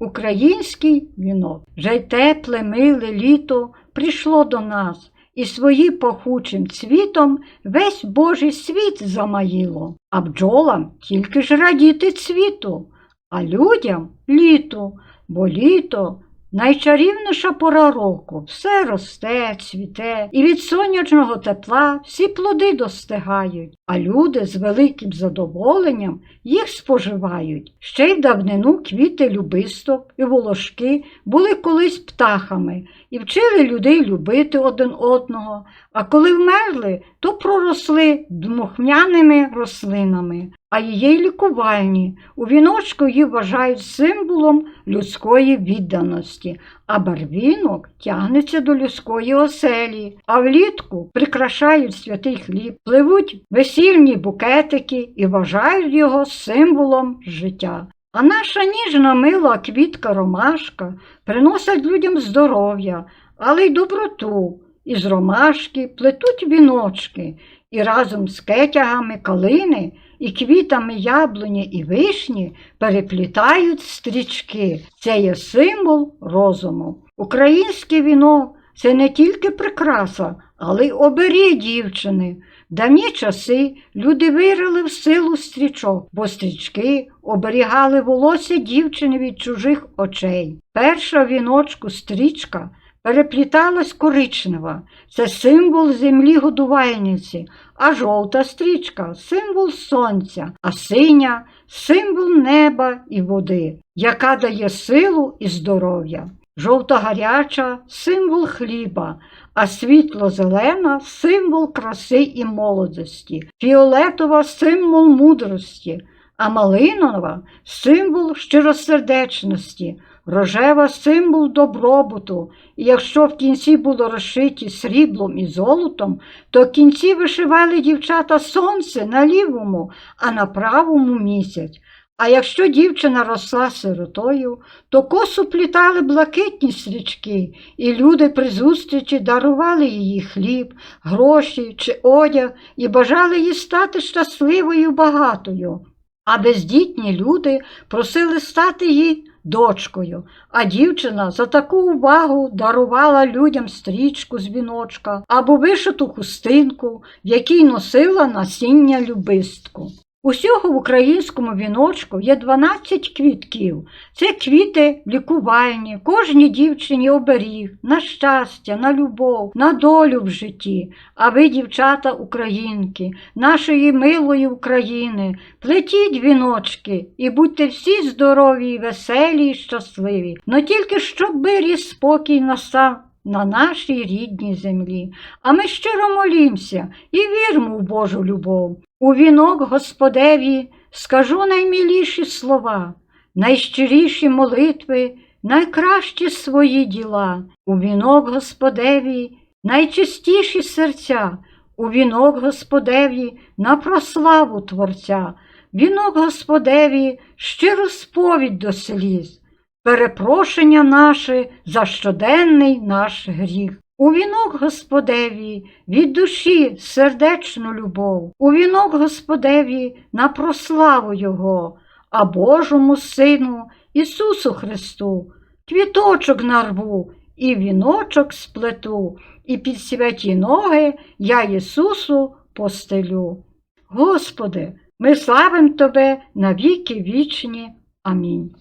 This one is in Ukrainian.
Український вінок. Вже й тепле, миле літо прийшло до нас, і свої пахучим цвітом весь Божий світ замаїло, а бджолам тільки ж радіти цвіту, а людям літу, бо літо найчарівніша пора року, все росте, цвіте, і від сонячного тепла всі плоди достигають, а люди з великим задоволенням їх споживають. Ще й в давнину квіти любисток і волошки були колись птахами і вчили людей любити один одного, а коли вмерли, то проросли дмухмяними рослинами, а її лікувальні. У віночку її вважають символом людської відданості, а барвінок тягнеться до людської оселі, а влітку прикрашають святий хліб, пливуть весільні букетики і вважають його символом життя. А наша ніжна мила квітка ромашка приносить людям здоров'я, але й доброту. Із ромашки плетуть віночки і разом з кетягами калини і квітами яблуні і вишні переплітають стрічки. Це є символ розуму. Український вінок це не тільки прикраса, але й оберіг дівчини. В давні часи люди вирили в силу стрічок, бо стрічки оберігали волосся дівчини від чужих очей. Перша віночку стрічка перепліталась коричнева, це символ землі годувальниці, а жовта стрічка символ сонця, а синя символ неба і води, яка дає силу і здоров'я. Жовто-гаряча символ хліба, а світло-зелена символ краси і молодості, фіолетова символ мудрості, а малинова символ щиросердечності, рожева символ добробуту. І якщо в кінці було розшиті сріблом і золотом, то в кінці вишивали дівчата сонце на лівому, а на правому місяць. А якщо дівчина росла сиротою, то косу плітали блакитні стрічки, і люди при зустрічі дарували їй хліб, гроші чи одяг і бажали їй стати щасливою багатою. А бездітні люди просили стати їй дочкою, а дівчина за таку увагу дарувала людям стрічку з віночка або вишиту хустинку, в якій носила насіння любистку. Усього в українському віночку є 12 квітків. Це квіти лікувальні, кожній дівчині оберіг, на щастя, на любов, на долю в житті. А ви, дівчата українки, нашої милої України, плетіть віночки і будьте всі здорові, веселі і щасливі. Но тільки щоб ріс спокій настав на нашій рідній землі. А ми щиро молімся і віримо в Божу любов. У вінок Господеві скажу найміліші слова, найщиріші молитви, найкращі свої діла. У вінок Господеві найчистіші серця, у вінок Господеві на прославу Творця, вінок Господеві щиру сповідь до сліз, перепрошення наше за щоденний наш гріх. У вінок Господеві від душі сердечну любов, у вінок Господеві на прославу Його, а Божому Сину Ісусу Христу, квіточок нарву і віночок сплету, і під святі ноги я Ісусу постелю. Господи, ми славим Тебе на віки вічні. Амінь.